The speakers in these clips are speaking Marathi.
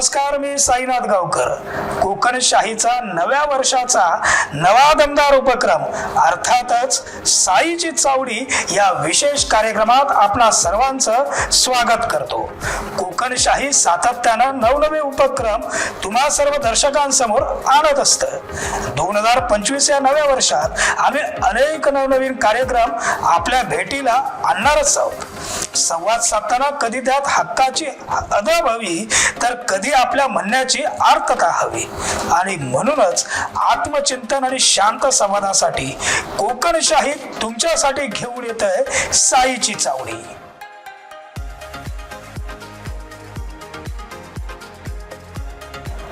नमस्कार मी साईनाथ गावकर. कोकणशाहीचा नव्या वर्षाचा नवा दमदार उपक्रम अर्थातच साईची चावडी या विशेष कार्यक्रमात आपणा सर्वांचं स्वागत करतो. कोकणशाही सातत्यानं नवनवे उपक्रम तुम्हा सर्व दर्शकांसमोर आणत असतं. दोन हजार पंचवीस या नव्या वर्षात आम्ही अनेक नवनवीन कार्यक्रम आपल्या भेटीला आणणारच आहोत. संवाद साधताना कधी त्यात हक्काची अदब हवी तर कधी आपल्या म्हणण्याची अर्थता हवी. आणि म्हणूनच आत्मचिंतन आणि शांत संवादासाठी कोकणशाही तुमच्यासाठी घेऊन येत आहे साईची चावडी.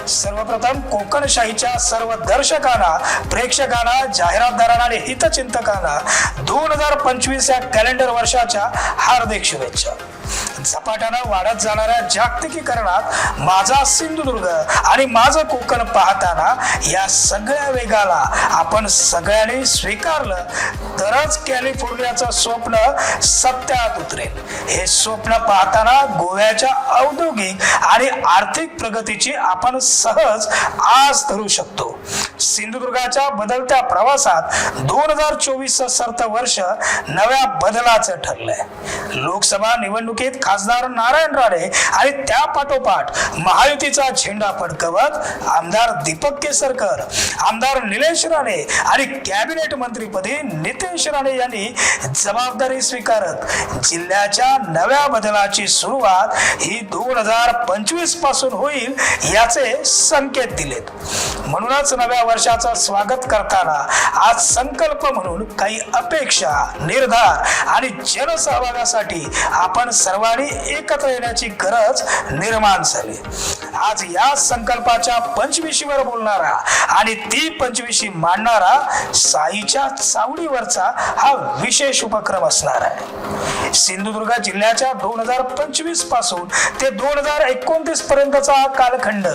सर्वप्रथम कोकणशाहीच्या सर्व दर्शकांना प्रेक्षकांना जाहिरातदारांना आणि हितचिंतकांना दोन हजार पंचवीस या कॅलेंडर वर्षाच्या हार्दिक शुभेच्छा. झपाट्यानं वाढत जाणाऱ्या जागतिकीकरणात माझा सिंधुदुर्ग आणि माझं कोकण पाहताना या सगळ्या वेगाला आपण सगळ्यांनी स्वीकारलं तरच कॅलिफोर्नियाचं स्वप्न सत्यात उतरेल. हे स्वप्न पाहताना गोव्याच्या औद्योगिक आणि आर्थिक प्रगतीची आपण सहज आस धरू शकतो. सिंधुदुर्गाच्या बदलत्या प्रवासात दोन हजार चोवीस सर्त वर्ष नव्या बदलाचं ठरलंय. लोकसभा निवडणुकीत खासदार नारायण राणे आणि त्या पाठोपाठ महायुतीचा झेंडा फडकवत आमदार दीपक केसरकर आमदार निलेश राणे आणि कॅबिनेट मंत्रीपदी नितेश राणे यांनी जबाबदारी स्वीकारत जिल्ह्याच्या नव्या बदलाची सुरुवात ही दोन हजार पंचवीसपासून होईल याचे संकेत दिलेत. म्हणूनच नव्या वर्षाचं स्वागत करताना आज संकल्प म्हणून काही अपेक्षा निर्धार आणि जनसहभागासाठी आपण सर्वांनी एकत्र येण्याची गरज निर्माण झाली. आज या संकल्पाच्या पंचविशीवर बोलणारा आणि ती पंचविशी मांडणारा साईच्या चावडीवरचा हा विशेष उपक्रम असणार आहे. सिंधुदुर्ग जिल्ह्याच्या दोन हजार पंचवीसपासून ते दोन हजार एकोणतीस पर्यंतचा हा कालखंड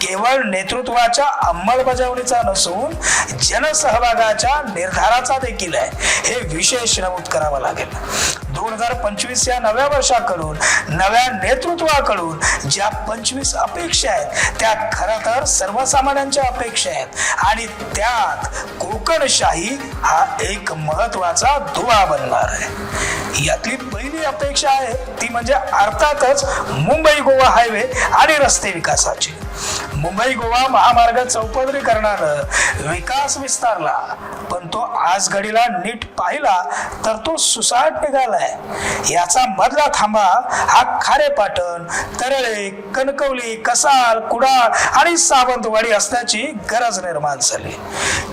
केवळ नेतृत्वाच्या अंमलबजावणीचा नसून जनसहभागाच्या निर्धाराचा देखील आहे. हे विशेष नमूद करावं लागेल. दोन हजार पंचवीस या नव्या वर्षाकडून नव्या नेतृत्वाकडून ज्या पंचवीस अपेक्षा आहेत त्या खरं तर सर्वसामान्यांच्या अपेक्षा आहेत. आणि त्यात कोकणशाही हा एक महत्त्वाचा दुवा बनणार आहे. यातली पहिली अपेक्षा आहे ती म्हणजे अर्थातच मुंबई गोवा हायवे आणि रस्ते विकासाची. मुंबई गोवा महामार्ग चौपदरीकरणानं विकास विस्तारला. पण तो आज घडीला नीट पाहिला तर तो सुसाट निघालाय. याचा मधला थांबा हा खारेपाटण तरळे कणकवली कसाल कुडाळ आणि सावंतवाडी असण्याची गरज निर्माण झाली.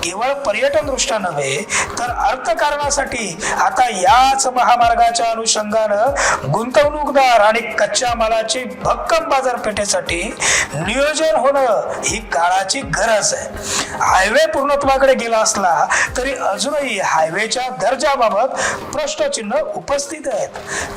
केवळ पर्यटन दृष्ट्या नव्हे तर अर्थकारणासाठी आता याच महामार्गाच्या अनुषंगानं गुंतवणूकदार आणि कच्च्या मालाची भक्कम बाजारपेठेसाठी नियोजन होणं ही काळाची गरज आहे. हायवे पूर्णत्वाकडे गेला असला तरी अजूनही हायवेच्या दर्जाबाबत प्रश्नचिन्ह उपस्थित आहेत.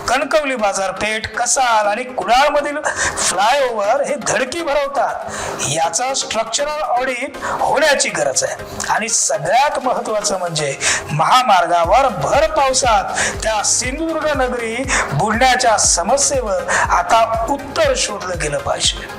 कणकवली बाजारपेठ कसाल आणि कुडाळ मधील फ्लायओव्हर हे धडकी भरवतात. याचा स्ट्रक्चरल ऑडिट होण्याची गरज आहे. आणि सगळ्यात महत्वाचं म्हणजे महामार्गावर भर पावसात त्या सिंधुदुर्ग नगरी बुडण्याच्या समस्येवर आता उत्तर शोधलं गेलं पाहिजे.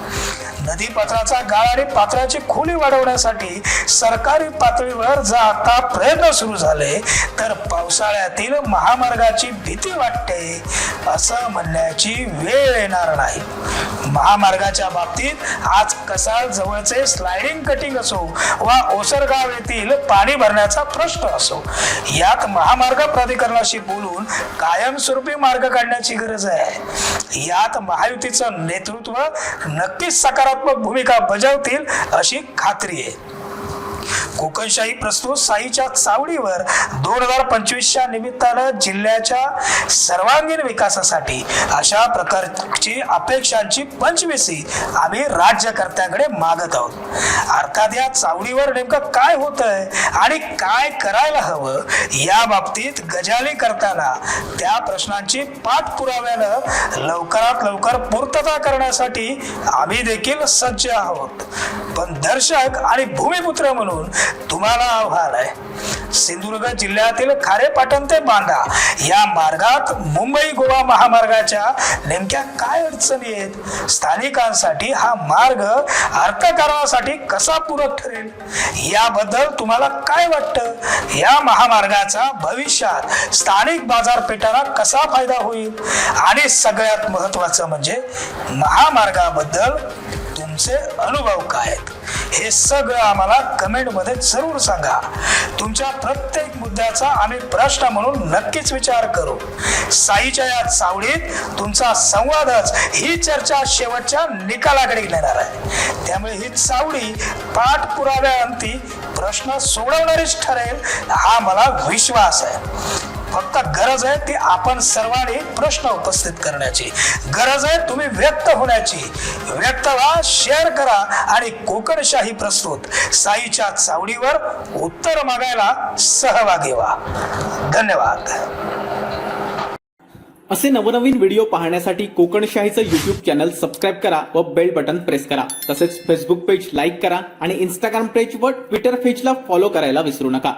नदी पात्राचा गाळ आणि पात्राची खोली वाढवण्यासाठी सरकारी पातळीवर जर आता प्रयत्न सुरू झाले तर पावसाळ्यातील महामार्गाची भीती वाटते असं म्हणण्याची वेळ येणार नाही. महामार्गाच्या बाबतीत आज कसाळ जवळचे स्लायडिंग कटिंग असो वा ओसरगाव येथील पाणी भरण्याचा प्रश्न असो यात महामार्ग प्राधिकरणाशी बोलून कायमस्वरूपी मार्ग काढण्याची गरज आहे. यात महायुतीचं नेतृत्व नक्कीच सकारात्मक भूमिका बजावतील अशी खात्री आहे. कोकणशाही प्रस्तुत साईच्या चावडीवर दोन हजार पंचवीसच्या निमित्तानं जिल्ह्याच्या सर्वांगीण विकासासाठी अशा प्रकारची अपेक्षांची पंचवीसी आम्ही राज्यकर्त्याकडे मागत आहोत. अर्थात या चावडीवर नेमकं काय होतंय आणि काय करायला हवं या बाबतीत गजाली करताना त्या प्रश्नांची पाठपुराव्यानं लवकरात लवकर पूर्तता करण्यासाठी आम्ही देखील सज्ज आहोत. पण दर्शक आणि भूमिपुत्र म्हणून तुम्हाला आव्हान आहे. सिंधुदुर्ग जिल्ह्यातील खारेपाटण ते बांदा या मार्गात मुंबई गोवा महामार्गाच्या नेमक्या काय अडचणी आहेत? स्थानिकांसाठी हा मार्ग अर्थकारणासाठी कसा पूरक ठरेल? याबद्दल तुम्हाला काय वाटतं? या महामार्गाचा भविष्यात स्थानिक बाजारपेठाला कसा फायदा होईल? आणि सगळ्यात महत्वाचं म्हणजे महामार्गाबद्दल तुमचे अनुभव काय आहेत? हे सगळं आम्हाला कमेंटमध्ये जरूर सांगा. तुमच्या प्रत्येक मुद्द्याचा आम्ही प्रश्न म्हणून नक्कीच विचार करू. साईच्या या चावडीत तुमचा संवादच ही चर्चा शेवटच्या निकालाकडे नेणार आहे. त्यामुळे ही चावडी पाठपुराव्याअंती प्रश्न सोडवणारीच ठरेल हा मला विश्वास आहे. फक्त गरज आहे ती आपण सर्वांनी प्रश्न उपस्थित करण्याची. गरज आहे तुम्ही व्यक्त होण्याची. व्यक्त व्हा शेअर करा आणि कोकणशाही प्रस्तुत. साईच्या चावडीवर उत्तर मागायला सहभागी व्हा. धन्यवाद. असे नवनवीन व्हिडिओ पाहण्यासाठी कोकणशाहीचं यूट्यूब चॅनल सबस्क्राईब करा व बेल बटन प्रेस करा. तसेच फेसबुक पेज लाईक करा आणि इंस्टाग्राम पेज व ट्विटर पेजला फॉलो करायला विसरू नका.